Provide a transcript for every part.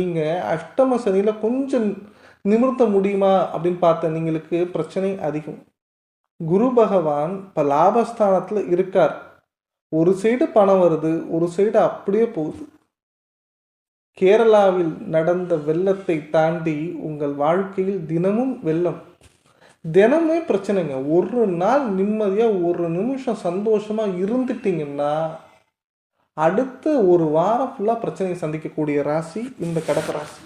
நீங்கள் அஷ்டம சனியில் கொஞ்சம் நிமிர்த்த முடியுமா அப்படின்னு பார்த்த நீங்களுக்கு பிரச்சனை அதிகம். குரு பகவான் இப்போ லாபஸ்தானத்தில் இருக்கார். ஒரு சைடு பணம் வருது ஒரு சைடு அப்படியே போகுது. கேரளாவில் நடந்த வெள்ளத்தை தாண்டி உங்கள் வாழ்க்கையில் தினமும் வெள்ளம். தினமே பிரச்சனைங்க. ஒரு நாள் நிம்மதியாக ஒரு நிமிஷம் சந்தோஷமாக இருந்துட்டீங்கன்னா அடுத்த ஒரு வாரம் ஃபுல்லாக பிரச்சனையை சந்திக்கக்கூடிய ராசி இந்த கடக ராசி.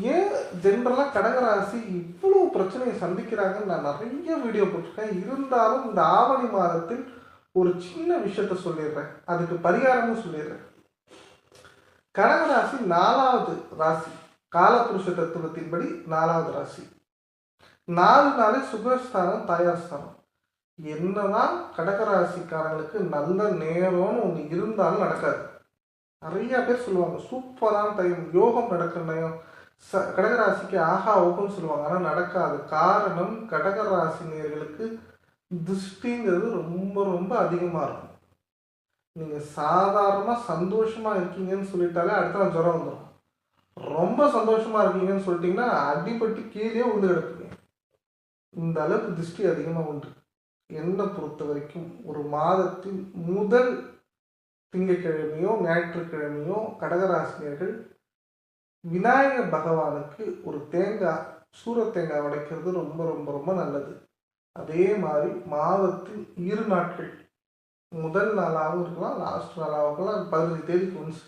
ஏன் ஜென்ரலாக கடகராசி இவ்வளோ பிரச்சனையை சந்திக்கிறாங்கன்னு நான் நிறைய வீடியோ போட்டிருக்கேன். இருந்தாலும் இந்த ஆவணி மாதத்தில் ஒரு சின்ன விஷயத்த சொல்லிடுறேன். அதுக்கு பரிகாரமும் சொல்லிடுறேன். கடகராசி நாலாவது ராசி. காலபுருஷ தத்துவத்தின்படி நாலாவது ராசி. நாலு நாளே சுகஸ்தானம் தாயார் ஸ்தானம் என்னதான் கடகராசிக்காரங்களுக்கு நல்ல நேரம்னு ஒன்று இருந்தாலும் நடக்காது. நிறைய பேர் சொல்லுவாங்க சூப்பரான டைம் யோகம் நடக்கிற நேரம். ச கடகராசிக்கு ஆஹா ஓகம்னு சொல்லுவாங்க. ஆனால் நடக்காது. காரணம் கடகராசினியர்களுக்கு திருஷ்டிங்கிறது ரொம்ப ரொம்ப அதிகமாக இருக்கும். நீங்கள் சாதாரணமாக சந்தோஷமாக இருக்கீங்கன்னு சொல்லிட்டாலே அடுத்த நாள் ஜுரம் வந்துடும் ரொம்ப சந்தோஷமாக இருக்கீங்கன்னு சொல்லிட்டிங்கன்னா அடிபட்டு கீழே விழுந்து கிடக்குங்க இந்த அளவுக்கு திருஷ்டி அதிகமாக உண்டு. என்னை பொறுத்த வரைக்கும் ஒரு மாதத்தில் முதல் திங்கட்கிழமையோ ஞாயிற்றுக்கிழமையோ கடகராசினியர்கள் விநாயகர் பகவானுக்கு ஒரு தேங்காய் சூர தேங்காய் உடைக்கிறது ரொம்ப ரொம்ப ரொம்ப நல்லது. அதே மாதிரி மாதத்தில் இரு நாட்கள் முதல் நாளாகவும் இருக்கலாம் லாஸ்ட் நாளாகவும் இருக்கலாம் பதினஞ்சு தேதிக்கு ஒன்ஸ்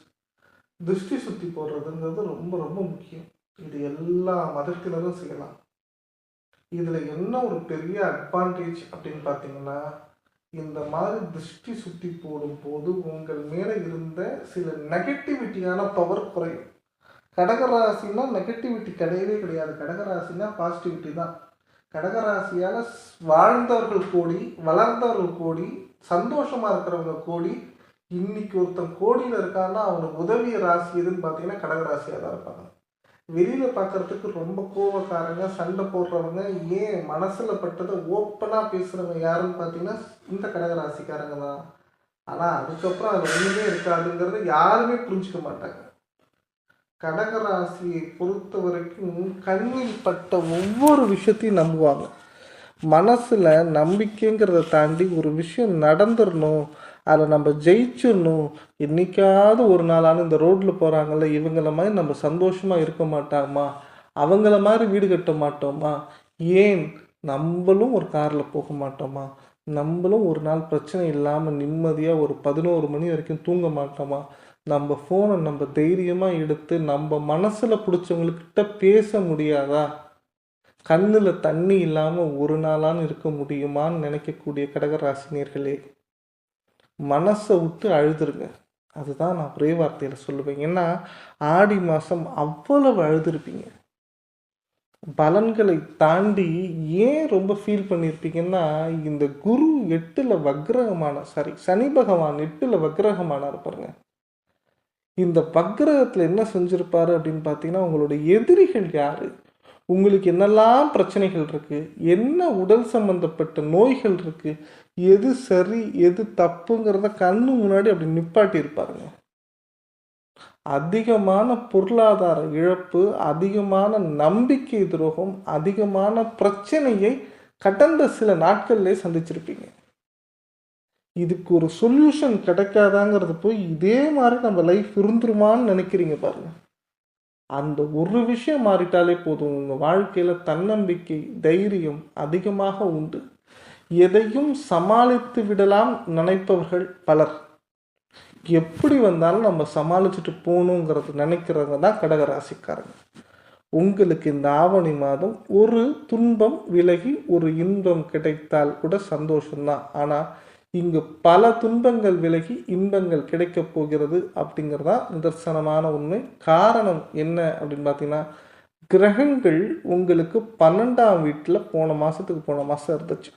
திருஷ்டி சுத்தி போடுறதுங்கிறது ரொம்ப ரொம்ப முக்கியம். இது எல்லா மதத்தினரும் செய்யலாம். இதில் என்ன ஒரு பெரிய அட்வான்டேஜ் அப்படின்னு பார்த்தீங்கன்னா இந்த மாதிரி திருஷ்டி சுற்றி போடும் போது உங்கள் மேலே இருந்த சில நெகட்டிவிட்டியான பவர் குறையும். கடகராசினா நெகட்டிவிட்டி கிடையவே கிடையாது. கடகராசினா பாசிட்டிவிட்டி தான். கடகராசியால் வாழ்ந்தவர்கள் கோடி வளர்ந்தவர்கள் கோடி சந்தோஷமாக இருக்கிறவங்க கோடி இன்னைக்கு ஒருத்தன் கோடியில் இருக்கான்னா அவனுக்கு உதவிய ராசி எதுன்னு பார்த்தீங்கன்னா கடகராசியாக தான் இருப்பாங்க. வெளியில் பார்க்கறதுக்கு ரொம்ப கோபக்காரங்க சண்டை போடுறவங்க ஏன் மனசில் பட்டதை ஓப்பனாக பேசுகிறவங்க யாருன்னு பார்த்தீங்கன்னா இந்த கடகராசிக்காரங்க தான். ஆனால் அதுக்கப்புறம் அது ஒன்றுமே இருக்காதுங்கிறத யாருமே புரிஞ்சுக்க மாட்டாங்க. கடகராசியை பொறுத்த வரைக்கும் கண்ணில் பட்ட ஒவ்வொரு விஷயத்தையும் நம்புவாங்க. மனசில் நம்பிக்கைங்கிறத தாண்டி ஒரு விஷயம் நடந்துடணும் அதில் நம்ம ஜெயிச்சிடணும். இன்னைக்காவது ஒரு நாளான இந்த ரோட்டில் போகிறாங்கல்ல இவங்கள மாதிரி நம்ம சந்தோஷமாக இருக்க மாட்டாமா அவங்கள மாதிரி வீடு கட்ட மாட்டோமா ஏன்? நம்மளும் ஒரு காரில் போக மாட்டோமா நம்மளும் ஒரு நாள் பிரச்சனை இல்லாமல் நிம்மதியாக ஒரு பதினோரு மணி வரைக்கும் தூங்க மாட்டோமா நம்ம ஃபோனை நம்ம தைரியமாக எடுத்து நம்ம மனசில் பிடிச்சவங்கக்கிட்ட பேச முடியாதா? கண்ணில் தண்ணி இல்லாமல் ஒரு நாளான்னு இருக்க முடியுமான்னு நினைக்கக்கூடிய கடகராசினியர்களே. மனசை விட்டு அழுதுருங்க. அதுதான் நான் ஒரே வார்த்தையில் சொல்லுவேன். ஏன்னா ஆடி மாதம் அவ்வளவு அழுதுருப்பீங்க. பலன்களை தாண்டி ஏன் ரொம்ப ஃபீல் பண்ணியிருப்பீங்கன்னா இந்த குரு எட்டில் வக்ரகமான சாரி சனி பகவான் எட்டில் வக்ரகமானார் பாருங்க. இந்த வக்ரகத்தில் என்ன செஞ்சிருப்பாரு அப்படின்னு பார்த்தீங்கன்னா உங்களுடைய எதிரிகள் யார்? உங்களுக்கு என்னெல்லாம் பிரச்சனைகள் இருக்குது என்ன உடல் சம்பந்தப்பட்ட நோய்கள் இருக்குது எது சரி எது தப்புங்கிறத கண்ணு முன்னாடி அப்படி நிப்பாட்டி இருப்பாருங்க அதிகமான பொருளாதார இழப்பு அதிகமான நம்பிக்கை துரோகம் அதிகமான பிரச்சனையை கடந்த சில நாட்கள்லே சந்திச்சிருப்பீங்க. இதுக்கு ஒரு சொல்யூஷன் கிடைக்காதாங்கிறது போய் இதே மாதிரி நம்ம லைஃப் இருந்துருமான்னு நினைக்கிறீங்க பாருங்க. அந்த ஒரு விஷயம் மாறிட்டாலே போதும். உங்கள் வாழ்க்கையில் தன்னம்பிக்கை தைரியம் அதிகமாக உண்டு. எதையும் சமாளித்து விடலாம் நினைப்பவர்கள் பலர். எப்படி வந்தாலும் நம்ம சமாளிச்சுட்டு போகணுங்கிறது நினைக்கிறவங்க தான் கடகராசிக்காரங்க. உங்களுக்கு இந்த ஆவணி மாதம் ஒரு துன்பம் விலகி ஒரு இன்பம் கிடைத்தால் கூட சந்தோஷம்தான். ஆனால் இங்கு பல துன்பங்கள் விலகி இன்பங்கள் கிடைக்கப் போகிறது அப்படிங்கிறதா நிதர்சனமான உண்மை. காரணம் என்ன அப்படின்னு பார்த்தீங்கன்னா கிரகங்கள் உங்களுக்கு பன்னெண்டாம் வீட்டில் போன மாதத்துக்கு போன மாதம் இருந்துச்சு.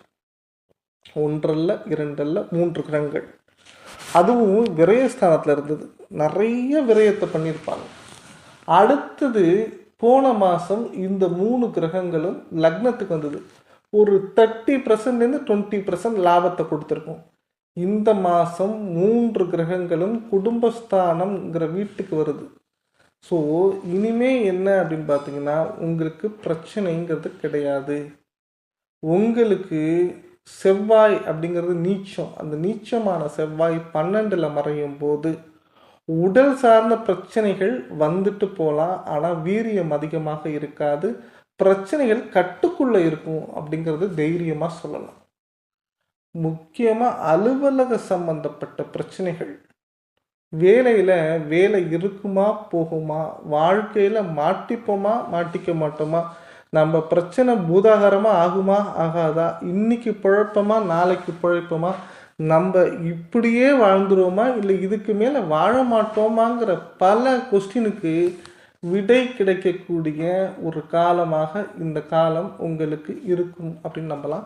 ஒன்றல்ல இரண்டல்ல மூன்று கிரகங்கள். அதுவும் விரயஸ்தானத்தில் இருந்தது. நிறைய விரயத்தை பண்ணியிருப்பாங்க. அடுத்தது போன மாதம் இந்த மூணு கிரகங்களும் லக்னத்துக்கு வந்தது. ஒரு தேர்ட்டி பர்சன்ட்லேருந்து டுவெண்ட்டி பர்சன்ட் லாபத்தை கொடுத்துருக்கோம். இந்த மாதம் மூன்று கிரகங்களும் குடும்பஸ்தானம்ங்கிற வீட்டுக்கு வருது. ஸோ இனிமே என்ன அப்படின்னு பார்த்தீங்கன்னா உங்களுக்கு பிரச்சனைங்கிறது கிடையாது. உங்களுக்கு செவ்வாய் அப்படிங்கிறது நீச்சம். அந்த நீச்சமான செவ்வாய் பன்னெண்டில் மறையும் போது உடல் சார்ந்த பிரச்சனைகள் வந்துட்டு போகலாம் ஆனால் வீரியம் அதிகமாக இருக்காது. பிரச்சனைகள் கட்டுக்குள்ளே இருக்கும் அப்படிங்கிறது தைரியமாக சொல்லலாம். முக்கியமாக அலுவலக சம்பந்தப்பட்ட பிரச்சனைகள். வேலையில் வேலை இருக்குமா போகுமா? வாழ்க்கையில் மாட்டிப்போமா மாட்டிக்க மாட்டோமா? நம்ம பிரச்சனை பூதாகரமாக ஆகுமா ஆகாதா? இன்னைக்கு பிழைப்போமா நாளைக்கு பிழைப்போமா? நம்ம இப்படியே வாழ்ந்துருவோமா? இல்லை இதுக்கு மேலே வாழ மாட்டோமாங்கிற பல கொஸ்டினுக்கு விடை கிடைக்கக்கூடிய ஒரு காலமாக இந்த காலம் உங்களுக்கு இருக்கும் அப்படின்னு நம்பலாம்.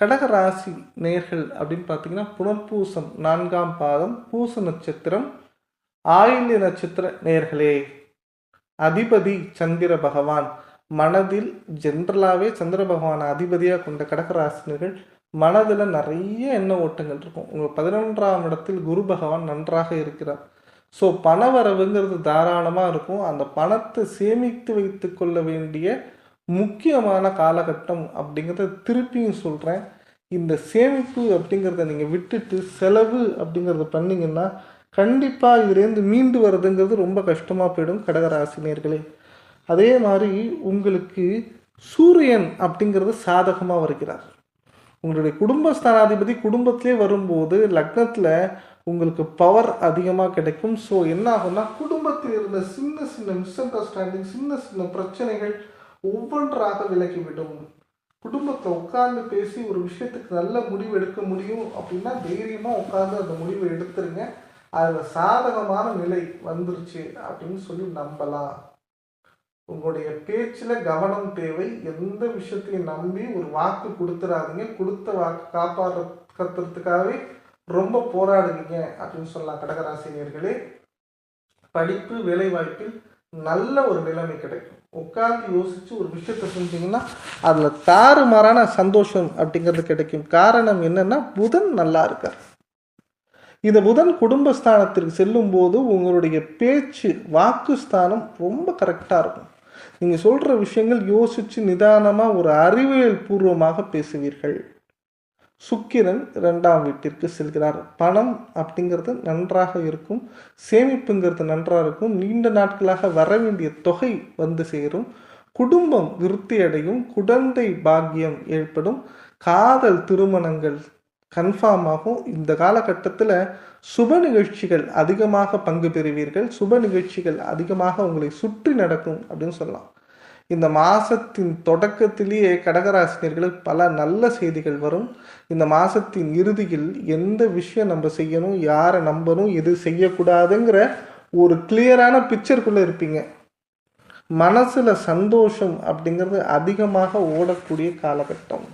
கடக ராசி நேர்கள் அப்படின்னு பார்த்தீங்கன்னா புனர்பூசம் நான்காம் பாதம் பூச நட்சத்திரம் ஆயில்ய நட்சத்திர நேர்களே. அதிபதி சந்திர பகவான். மனதில் ஜென்ரலாகவே சந்திர பகவானை அதிபதியாக கொண்ட கடகராசினர்கள் மனதில் நிறைய எண்ண ஓட்டங்கள் இருக்கும். உங்கள் பதினொன்றாம் இடத்தில் குரு பகவான் நன்றாக இருக்கிறார். ஸோ பண வரவுங்கிறது தாராளமாக இருக்கும். அந்த பணத்தை சேமித்து வைத்து கொள்ள வேண்டிய முக்கியமான காலகட்டம் அப்படிங்கிறத திருப்பியும் சொல்கிறேன் இந்த சேமிப்பு அப்படிங்கிறத நீங்கள் விட்டுட்டு செலவு அப்படிங்கிறத பண்ணிங்கன்னா கண்டிப்பாக இதுலேருந்து மீண்டு வர்றதுங்கிறது ரொம்ப கஷ்டமாக போயிடும் கடகராசினியர்களே. அதே மாதிரி உங்களுக்கு சூரியன் அப்படிங்கிறது சாதகமாக வருகிறார். உங்களுடைய குடும்ப ஸ்தானாதிபதி குடும்பத்திலே வரும்போது லக்னத்தில் உங்களுக்கு பவர் அதிகமாக கிடைக்கும். ஸோ என்ன ஆகும்னா குடும்பத்தில் இருந்த சின்ன சின்ன மிஸ் அண்டர்ஸ்டாண்டிங் சின்ன சின்ன பிரச்சனைகள் ஒவ்வொன்றாக விலகிவிடும். குடும்பத்தில் உட்கார்ந்து பேசி ஒரு விஷயத்துக்கு நல்ல முடிவு எடுக்க முடியும் அப்படின்னா தைரியமாக உட்கார்ந்து அந்த முடிவை எடுத்துருங்க. அதில் சாதகமான நிலை வந்துருச்சு அப்படின்னு சொல்லி நம்பலாம். உங்களுடைய பேச்சில் கவனம் தேவை. எந்த விஷயத்தையும் நம்பி ஒரு வாக்கு கொடுத்துடாதீங்க கொடுத்த வாக்கு காப்பாற்றுறதுக்காகவே ரொம்ப போராடுவீங்க அப்படின்னு சொல்லலாம் கடகராசினியர்களே. படிப்பு வேலைவாய்ப்பில் நல்ல ஒரு நிலைமை கிடைக்கும். உட்கார்ந்து யோசிச்சு ஒரு விஷயத்த செஞ்சீங்கன்னா அதில் தாறுமாறான சந்தோஷம் அப்படிங்கிறது கிடைக்கும். காரணம் என்னன்னா புதன் நல்லா இருக்கார். இந்த புதன் குடும்பஸ்தானத்திற்கு செல்லும் போது உங்களுடைய பேச்சு வாக்குஸ்தானம் ரொம்ப கரெக்டாக இருக்கும். நீங்கள் சொல்கிற விஷயங்கள் யோசித்து நிதானமாக ஒரு அறிவியல் பூர்வமாக பேசுவீர்கள். சுக்கிரன் ரெண்டாம் வீட்டிற்கு செல்கிறார். பணம் அப்படிங்கிறது நன்றாக இருக்கும். சேமிப்புங்கிறது நன்றாக இருக்கும். நீண்ட நாட்களாக வர வேண்டிய தொகை வந்து சேரும். குடும்பம் விருத்தி அடையும் குழந்தை பாக்கியம் ஏற்படும். காதல் திருமணங்கள் கன்ஃபார்ம் ஆகும். இந்த காலகட்டத்தில் சுப நிகழ்ச்சிகள் அதிகமாக பங்கு பெறுவீர்கள். சுப நிகழ்ச்சிகள் அதிகமாக உங்களை சுற்றி நடக்கும் அப்படின்னு சொல்லலாம். இந்த மாதத்தின் தொடக்கத்திலேயே கடகராசினியர்களுக்கு பல நல்ல செய்திகள் வரும். இந்த மாதத்தின் இறுதியில் எந்த விஷயம் நம்ம செய்யணும் யாரை நம்பணும் எது செய்யக்கூடாதுங்கிற ஒரு கிளியரான பிக்சருக்குள்ளே இருப்பீங்க. மனசில் சந்தோஷம் அப்படிங்கிறது அதிகமாக ஓடக்கூடிய காலகட்டம்.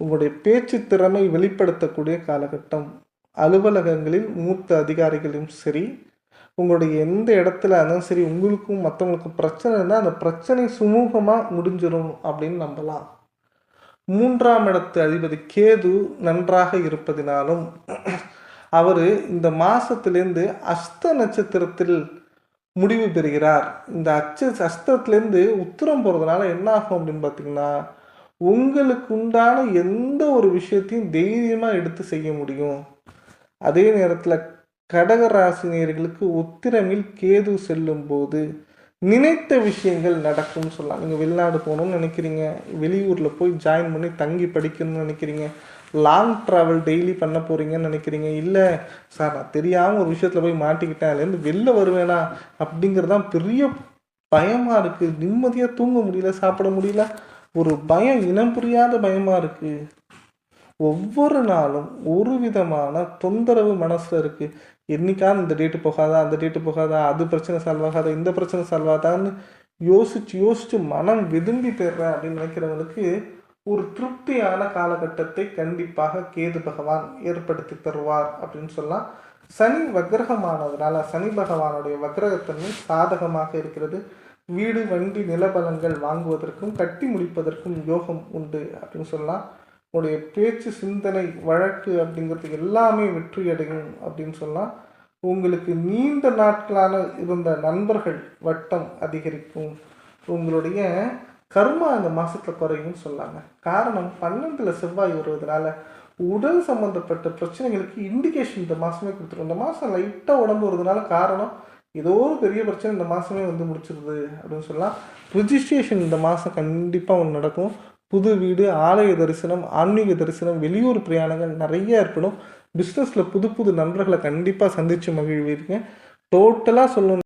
உங்களுடைய பேச்சு திறமை வெளிப்படுத்தக்கூடிய காலகட்டம். அலுவலகங்களில் மூத்த அதிகாரிகளும் சரி உங்களுடைய எந்த இடத்துல இருந்தாலும் சரி உங்களுக்கும் மற்றவங்களுக்கும் பிரச்சனை இருந்தால் அந்த பிரச்சனை சுமூகமாக முடிஞ்சிடும் அப்படின்னு நம்பலாம். மூன்றாம் இடத்து அதிபதி கேது நன்றாக இருப்பதினாலும் அவர் இந்த மாதத்திலேருந்து அஸ்த நட்சத்திரத்தில் முடிவு பெறுகிறார். இந்த அச்ச அஸ்தத்திலேருந்து உத்தரம் போகிறதுனால என்ன ஆகும் அப்படின்னு பார்த்தீங்கன்னா உங்களுக்கு உண்டான எந்த ஒரு விஷயத்தையும் தைரியமாக எடுத்து செய்ய முடியும். அதே நேரத்தில் கடகராசினியர்களுக்கு உத்திரமில் கேது செல்லும் போது நினைத்த விஷயங்கள் நடக்கும்னு சொல்லலாம். நீங்கள் வெளிநாடு போகணும்னு நினைக்கிறீங்க வெளியூரில் போய் ஜாயின் பண்ணி தங்கி படிக்கணும்னு நினைக்கிறீங்க லாங் ட்ராவல் டெய்லி பண்ண போகிறீங்கன்னு நினைக்கிறீங்க இல்லை சார் நான் தெரியாமல் ஒரு விஷயத்தில் போய் மாட்டிக்கிட்டேன் அதுலேருந்து வெளில வருவேனா அப்படிங்கிறது தான் பெரிய பயமாக இருக்குது நிம்மதியாக தூங்க முடியல சாப்பிட முடியல. ஒரு பயம் இனம் புரியாத பயமாக இருக்குது ஒவ்வொரு நாளும் ஒரு விதமான தொந்தரவு மனசில் இருக்குது என்னைக்காவது இந்த டேட்டு போகாதா அந்த டேட்டு போகாதா அது பிரச்சனை சால்வ் ஆகாதா இந்த பிரச்சனை சால்வ் ஆகாதான்னு யோசிச்சு யோசிச்சு மனம் விரும்பி தர்றேன் அப்படின்னு நினைக்கிறவங்களுக்கு ஒரு திருப்தியான காலகட்டத்தை கண்டிப்பாக கேது பகவான் ஏற்படுத்தி தருவார் அப்படின்னு சொல்லலாம். சனி வக்ரகமானதுனால சனி பகவானுடைய வக்ரகத்தன்மை சாதகமாக இருக்கிறது. வீடு வண்டி நிலபலங்கள் வாங்குவதற்கும் கட்டி முடிப்பதற்கும் யோகம் உண்டு அப்படின்னு சொல்லலாம். உங்களுடைய பேச்சு சிந்தனை வழக்கு அப்படிங்கிறது எல்லாமே வெற்றி அடையும் அப்படின்னு சொல்லலாம். உங்களுக்கு நீண்ட நாட்களான இருந்த நண்பர்கள் வட்டம் அதிகரிக்கும். உங்களுடைய கர்மா அந்த மாதத்தில் குறையும்னு சொல்லாங்க. காரணம் பன்னெண்டில் செவ்வாய் வருவதனால உடல் சம்மந்தப்பட்ட பிரச்சனைகளுக்கு இண்டிகேஷன் இந்த மாதமே கொடுத்துரும். இந்த மாதம் லைட்டாக உடம்பு வருதுனால காரணம் ஏதோ ஒரு பெரிய பிரச்சனை இந்த மாதமே வந்து முடிச்சிருது அப்படின்னு சொல்லலாம். ரிஜிஸ்ட்ரேஷன் இந்த மாதம் கண்டிப்பாக ஒன்று நடக்கும். புது வீடு ஆலய தரிசனம் ஆன்மீக தரிசனம் வெளியூர் பிரயாணங்கள் நிறைய ஏற்படும். பிஸ்னஸில் புது புது நண்பர்களை கண்டிப்பாக சந்தித்து மகிழ்வீருங்க டோட்டலாக சொல்லணும்